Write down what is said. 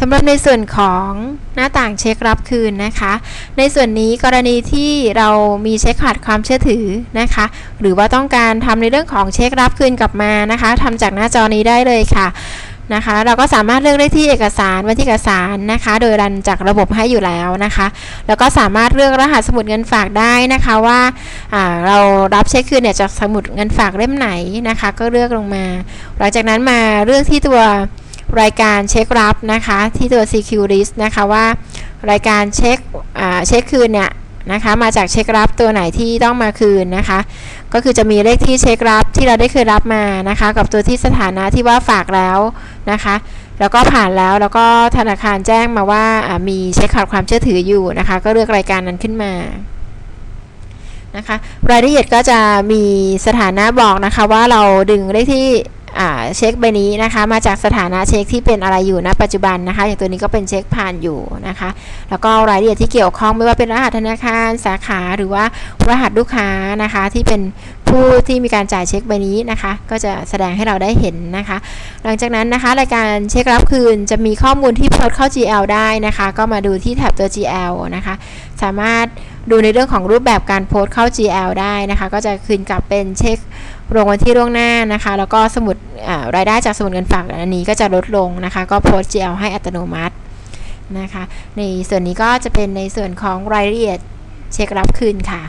สำหรับในส่วนของหน้าต่างเช็ครับคืนนะคะ ในส่วนนี้กรณีที่เรามีเช็คขาดความเชื่อถือนะคะ หรือว่าต้องการทำในเรื่องของเช็ครับคืนกลับมานะคะทำจากหน้าจอนี้ได้เลยค่ะนะคะ เราก็สามารถเลือกได้ที่เอกสารวันที่เอกสารนะคะ โดยรันจากระบบให้อยู่แล้วนะคะ แล้วก็สามารถเลือกรหัสสมุดเงินฝากได้นะคะว่าอ่าเรารับเช็คคืนเนี่ยจากสมุดเงินฝากเล่มไหนนะคะ ก็เลือกลงมา หลังจากนั้นมาเลือกที่ตัว รายการเช็ครับนะคะที่ตัว CQ list นะคะว่ารายการเช็คเช็คคืนเนี่ยนะคะมาจากเช็ครับตัวไหนที่ต้องมาคืนนะคะ ก็คือจะมีเลขที่เช็ครับที่เราได้เคยรับมานะคะ กับตัวที่สถานะที่ว่าฝากแล้วนะคะ แล้วก็ผ่านแล้วแล้วก็ธนาคารแจ้งมาว่ามีเช็คขาดความเชื่อถืออยู่นะคะ ก็เลือกรายการนั้นขึ้นมานะคะ รายละเอียดก็จะมีสถานะบอกนะคะว่าเราดึงเลขที่ เช็คใบนี้นะคะ มาจากสถานะเช็คที่เป็นอะไรอยู่ณปัจจุบันนะคะ อย่างตัวนี้ก็เป็นเช็คผ่านอยู่นะคะ แล้วก็รายละเอียดที่เกี่ยวข้องไม่ว่าเป็นรหัสธนาคารสาขาหรือว่ารหัสลูกค้านะคะ ที่เป็นผู้ที่มีการจ่ายเช็คใบนี้นะคะ ก็จะแสดงให้เราได้เห็นนะคะ หลังจากนั้นนะคะ รายการเช็ครับคืนจะมีข้อมูลที่โพสเข้า GL ได้นะคะ ก็มาดูที่แท็บตัว GL นะคะ สามารถดูในเรื่องของรูปแบบการโพสต์เข้า GL ได้นะคะ ก็จะคืนกลับเป็นเช็ค ลงวันที่ล่วงหน้านะคะ แล้วก็สมุดรายได้จากสมุดเงินฝากอันนี้ก็จะลดลงนะคะ ก็โพสต์ GL ให้อัตโนมัตินะคะ ในส่วนนี้ก็จะเป็นในส่วนของรายละเอียดเช็ครับคืนค่ะ